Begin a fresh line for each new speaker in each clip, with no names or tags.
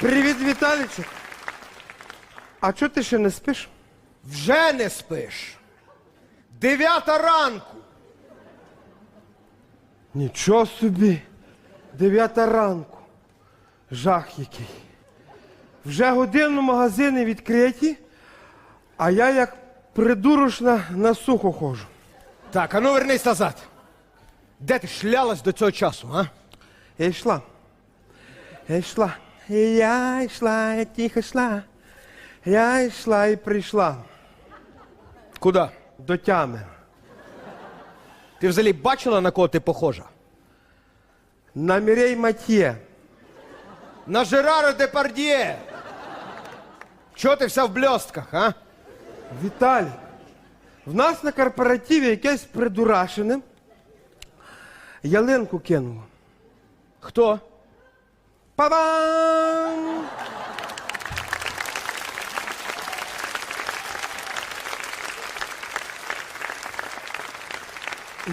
Привіт, Віталічок. А чого ти ще не спиш?
Вже не спиш. Дев'ята ранку.
Нічого собі. Дев'ята ранку. Жах який. Вже годину магазини відкриті, а я як придурочна на сухо ходжу.
Так, а ну вернись назад. Де ти шлялась до цього часу, а?
Я йшла. Я йшла. Я йшла, я тихо йшла. Я йшла і прийшла
Куди?
до тями.
Ти взагалі бачила, на кого ти похожа?
На Мірей Матьє.
На Жерара Депардьє. Чого ти вся в бльостках, а?
Віталій, в нас на корпоративі якесь придурашене ялинку кинуло.
Хто?
Па-бам!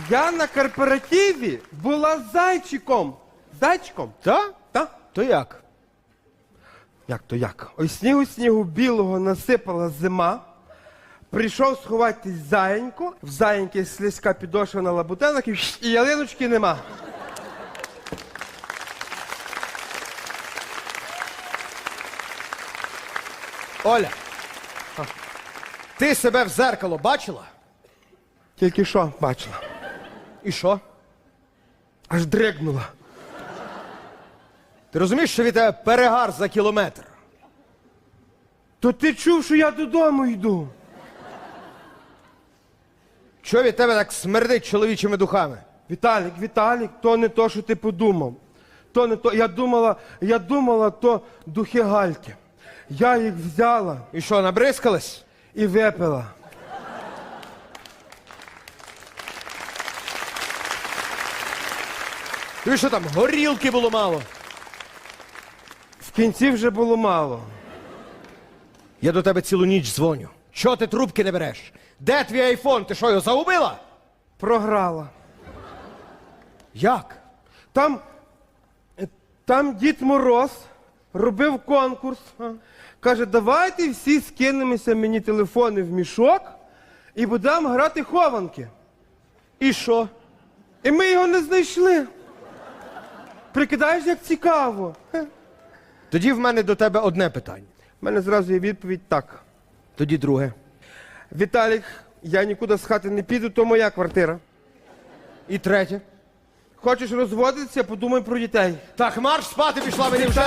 Я на корпоративі була зайчиком. Зайчиком?
Та?
Та?
То як?
Як то як? Ой, снігу снігу білого насипала зима. Прийшов сховатись заєнько, в заєньки слизька підошва на лабутенах і, і ялиночки нема.
Оля. Ти себе в зеркало бачила?
Тільки що бачила.
І що?
Аж дригнула.
Ти розумієш, що від тебе перегар за кілометр?
То ти чув, що я додому йду.
Чого від тебе так смердить чоловічими духами?
Віталік, Віталік, то не то, що ти подумав. То не то. Я думала, я думала, то духи гальки. Я їх взяла
І що, набризкались?
і випила.
Тобі що там, горілки було мало?
В кінці вже було мало.
Я до тебе цілу ніч дзвоню. Чого ти трубки не береш? Де твій айфон? Ти що, його загубила?
Програла.
Як?
Там, там Дід Мороз робив конкурс. Каже, давайте всі скинемося мені телефони в мішок і будемо грати хованки.
І що?
І ми його не знайшли. Прикидаєш, як цікаво.
Тоді в мене до тебе одне питання.
У мене зразу є відповідь так.
Тоді друге.
Віталік, я нікуди з хати не піду, то моя квартира.
І третє.
Хочеш розводитися, подумай про дітей.
Так, марш спати пішла мені вже.